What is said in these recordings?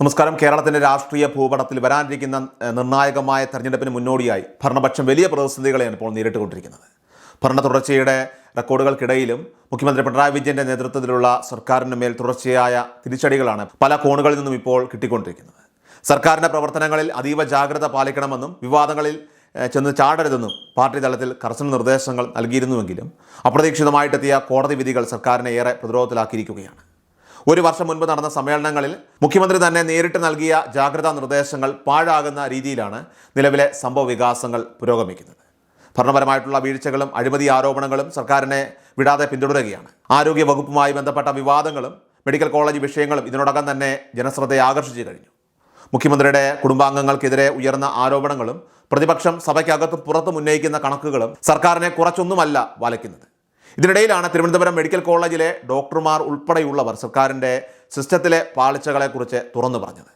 നമസ്കാരം. കേരളത്തിന്റെ രാഷ്ട്രീയ ഭൂപടത്തിൽ വരാനിരിക്കുന്ന നിർണായകമായ തെരഞ്ഞെടുപ്പിന് മുന്നോടിയായി ഭരണപക്ഷം വലിയ പ്രതിസന്ധികളെയാണ് ഇപ്പോൾ നേരിട്ടുകൊണ്ടിരിക്കുന്നത്. ഭരണ തുടർച്ചയുടെ റെക്കോർഡുകൾക്കിടയിലും മുഖ്യമന്ത്രി പിണറായി വിജയന്റെ നേതൃത്വത്തിലുള്ള സർക്കാരിന് മേൽ തുടർച്ചയായ തിരിച്ചടികളാണ് പല കോണുകളിൽ നിന്നും ഇപ്പോൾ കിട്ടിക്കൊണ്ടിരിക്കുന്നത്. സർക്കാരിന്റെ പ്രവർത്തനങ്ങളിൽ അതീവ ജാഗ്രത പാലിക്കണമെന്നും വിവാദങ്ങളിൽ ചെന്ന് ചാടരുതെന്നും പാർട്ടി തലത്തിൽ കർശന നിർദ്ദേശങ്ങൾ നൽകിയിരുന്നുവെങ്കിലും അപ്രതീക്ഷിതമായിട്ടെത്തിയ കോടതി വിധികൾ സർക്കാരിനെ ഏറെ പ്രതിരോധത്തിലാക്കിയിരിക്കുകയാണ്. ഒരു വർഷം മുൻപ് നടന്ന സമ്മേളനങ്ങളിൽ മുഖ്യമന്ത്രി തന്നെ നേരിട്ട് നൽകിയ ജാഗ്രതാ നിർദ്ദേശങ്ങൾ പാഴാകുന്ന രീതിയിലാണ് നിലവിലെ സംഭവ വികാസങ്ങൾ പുരോഗമിക്കുന്നത്. ഭരണപരമായിട്ടുള്ള വീഴ്ചകളും അഴിമതി ആരോപണങ്ങളും സർക്കാരിനെ വിടാതെ പിന്തുടരുകയാണ്. ആരോഗ്യ വകുപ്പുമായി ബന്ധപ്പെട്ട വിവാദങ്ങളും മെഡിക്കൽ കോളേജ് വിഷയങ്ങളും ഇതിനോടകം തന്നെ ജനശ്രദ്ധയെ ആകർഷിച്ചു കഴിഞ്ഞു. മുഖ്യമന്ത്രിയുടെ കുടുംബാംഗങ്ങൾക്കെതിരെ ഉയർന്ന ആരോപണങ്ങളും പ്രതിപക്ഷം സഭയ്ക്കകത്തും പുറത്തും ഉന്നയിക്കുന്ന കണക്കുകളും സർക്കാരിനെ കുറച്ചൊന്നുമല്ല വലയ്ക്കുന്നത്. ഇതിനിടയിലാണ് തിരുവനന്തപുരം മെഡിക്കൽ കോളേജിലെ ഡോക്ടർമാർ ഉൾപ്പെടെയുള്ളവർ സർക്കാരിന്റെ സിസ്റ്റത്തിലെ പാളിച്ചകളെക്കുറിച്ച് തുറന്നു പറഞ്ഞത്.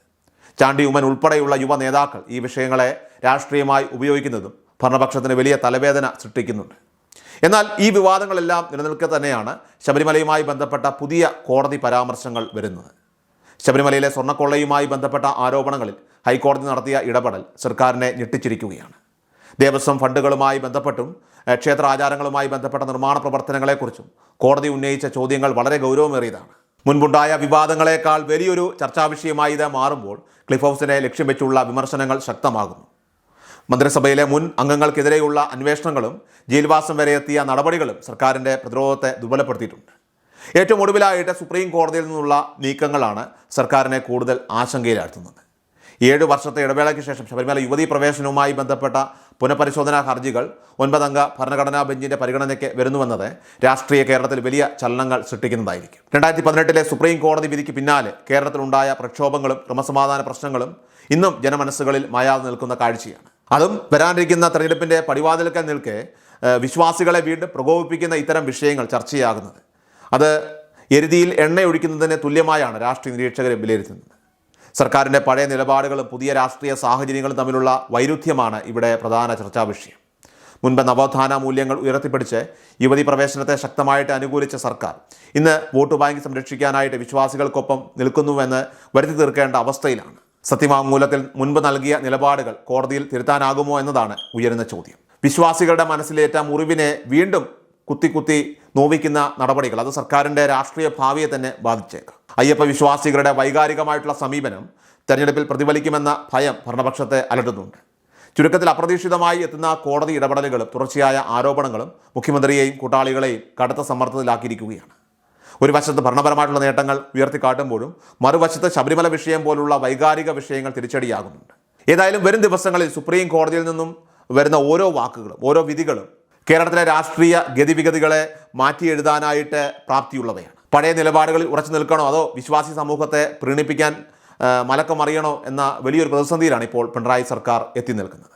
ചാണ്ടി ഉമ്മൻ ഉൾപ്പെടെയുള്ള യുവ നേതാക്കൾ ഈ വിഷയങ്ങളെ രാഷ്ട്രീയമായി ഉപയോഗിക്കുന്നതും ഭരണപക്ഷത്തിന് വലിയ തലവേദന സൃഷ്ടിക്കുന്നുണ്ട്. എന്നാൽ ഈ വിവാദങ്ങളെല്ലാം നിലനിൽക്കെ തന്നെയാണ് ശബരിമലയുമായി ബന്ധപ്പെട്ട പുതിയ കോടതി പരാമർശങ്ങൾ വരുന്നത്. ശബരിമലയിലെ സ്വർണക്കൊള്ളയുമായി ബന്ധപ്പെട്ട ആരോപണങ്ങളിൽ ഹൈക്കോടതി നടത്തിയ ഇടപെടൽ സർക്കാരിനെ ഞെട്ടിച്ചിരിക്കുകയാണ്. ദേവസ്വം ഫണ്ടുകളുമായി ബന്ധപ്പെട്ടും ക്ഷേത്ര ആചാരങ്ങളുമായി ബന്ധപ്പെട്ട നിർമ്മാണ പ്രവർത്തനങ്ങളെക്കുറിച്ചും കോടതി ഉന്നയിച്ച ചോദ്യങ്ങൾ വളരെ ഗൗരവമേറിയതാണ്. മുൻപുണ്ടായ വിവാദങ്ങളെക്കാൾ വലിയൊരു ചർച്ചാ വിഷയമായി ഇത് മാറുമ്പോൾ ക്ലിഫ് ഹൗസിനെ ലക്ഷ്യം വെച്ചുള്ള വിമർശനങ്ങൾ ശക്തമാകുന്നു. മന്ത്രിസഭയിലെ മുൻ അംഗങ്ങൾക്കെതിരെയുള്ള അന്വേഷണങ്ങളും ജയിൽവാസം വരെ എത്തിയ നടപടികളും സർക്കാരിന്റെ പ്രതിരോധത്തെ ദുർബലപ്പെടുത്തിയിട്ടുണ്ട്. ഏറ്റവും ഒടുവിലായിട്ട് സുപ്രീം കോടതിയിൽ നിന്നുള്ള നീക്കങ്ങളാണ് സർക്കാരിനെ കൂടുതൽ ആശങ്കയിലാഴ്ത്തുന്നത്. ഏഴ് വർഷത്തെ ഇടവേളയ്ക്ക് ശേഷം ശബരിമല യുവതീ പ്രവേശനവുമായി ബന്ധപ്പെട്ട പുനഃപരിശോധനാ ഹർജികൾ ഒൻപതംഗ ഭരണഘടനാ ബെഞ്ചിന്റെ പരിഗണനയ്ക്ക് വരുന്നുവെന്നത് രാഷ്ട്രീയ കേരളത്തിൽ വലിയ ചലനങ്ങൾ സൃഷ്ടിക്കുന്നതായിരിക്കും. രണ്ടായിരത്തി പതിനെട്ടിലെ സുപ്രീം കോടതി വിധിക്ക് പിന്നാലെ കേരളത്തിലുണ്ടായ പ്രക്ഷോഭങ്ങളും ക്രമസമാധാന പ്രശ്നങ്ങളും ഇന്നും ജനമനസ്സുകളിൽ മായാതെ നിൽക്കുന്ന കാഴ്ചയാണ്. അതും വരാനിരിക്കുന്ന തെരഞ്ഞെടുപ്പിന്റെ പടിവാതിൽക്കൽ നിൽക്കെ വിശ്വാസികളെ വീണ്ടും പ്രകോപിപ്പിക്കുന്ന ഇത്തരം വിഷയങ്ങൾ ചർച്ചയാകുന്നത്. അത് എരുതിയിൽ എണ്ണയൊഴിക്കുന്നതിന് തുല്യമായാണ് രാഷ്ട്രീയ നിരീക്ഷകരെ വിലയിരുത്തുന്നത്. സർക്കാരിന്റെ പഴയ നിലപാടുകളും പുതിയ രാഷ്ട്രീയ സാഹചര്യങ്ങളും തമ്മിലുള്ള വൈരുദ്ധ്യമാണ് ഇവിടെ പ്രധാന ചർച്ചാ വിഷയം. മുൻപ് നവോത്ഥാന മൂല്യങ്ങൾ ഉയർത്തിപ്പിടിച്ച് യുവതി പ്രവേശനത്തെ ശക്തമായിട്ട് അനുകൂലിച്ച സർക്കാർ ഇന്ന് വോട്ട് ബാങ്ക് സംരക്ഷിക്കാനായിട്ട് വിശ്വാസികൾക്കൊപ്പം നിൽക്കുന്നുവെന്ന് വരുത്തി തീർക്കേണ്ട അവസ്ഥയിലാണ്. സത്യവാങ്മൂലത്തിൽ മുൻപ് നൽകിയ നിലപാടുകൾ കോടതിയിൽ തിരുത്താനാകുമോ എന്നതാണ് ഉയരുന്ന ചോദ്യം. വിശ്വാസികളുടെ മനസ്സിലേറ്റ മുറിവിനെ വീണ്ടും കുത്തി കുത്തി നോവിക്കുന്ന നടപടികൾ അത് സർക്കാരിന്റെ രാഷ്ട്രീയ ഭാവിയെ തന്നെ ബാധിച്ചേക്കാം. അയ്യപ്പ വിശ്വാസികളുടെ വൈകാരികമായിട്ടുള്ള സമീപനം തെരഞ്ഞെടുപ്പിൽ പ്രതിഫലിക്കുമെന്ന ഭയം ഭരണപക്ഷത്തെ അലട്ടുന്നുണ്ട്. ചുരുക്കത്തിൽ അപ്രതീക്ഷിതമായി എത്തുന്ന കോടതി ഇടപെടലുകളും തുടർച്ചയായ ആരോപണങ്ങളും മുഖ്യമന്ത്രിയെയും കൂട്ടാളികളെയും കടുത്ത സമ്മർദ്ദത്തിലാക്കിയിരിക്കുകയാണ്. ഒരു വശത്ത് ഭരണപരമായിട്ടുള്ള നേട്ടങ്ങൾ ഉയർത്തിക്കാട്ടുമ്പോഴും മറുവശത്ത് ശബരിമല വിഷയം പോലുള്ള വൈകാരിക വിഷയങ്ങൾ തിരിച്ചടിയാകുന്നുണ്ട്. ഏതായാലും വരും ദിവസങ്ങളിൽ സുപ്രീം കോടതിയിൽ നിന്നും വരുന്ന ഓരോ വാക്കുകളും ഓരോ വിധികളും കേരളത്തിലെ രാഷ്ട്രീയ ഗതിവിഗതികളെ മാറ്റി എഴുതാനായിട്ട് പ്രാപ്തിയുള്ളവയാണ്. പഴയ നിലപാടുകളിൽ ഉറച്ചു നിൽക്കണോ അതോ വിശ്വാസി സമൂഹത്തെ പ്രീണിപ്പിക്കാൻ മലക്കം അറിയണോ എന്ന വലിയൊരു പ്രതിസന്ധിയിലാണ് ഇപ്പോൾ പിണറായി സർക്കാർ എത്തി നിൽക്കുന്നത്?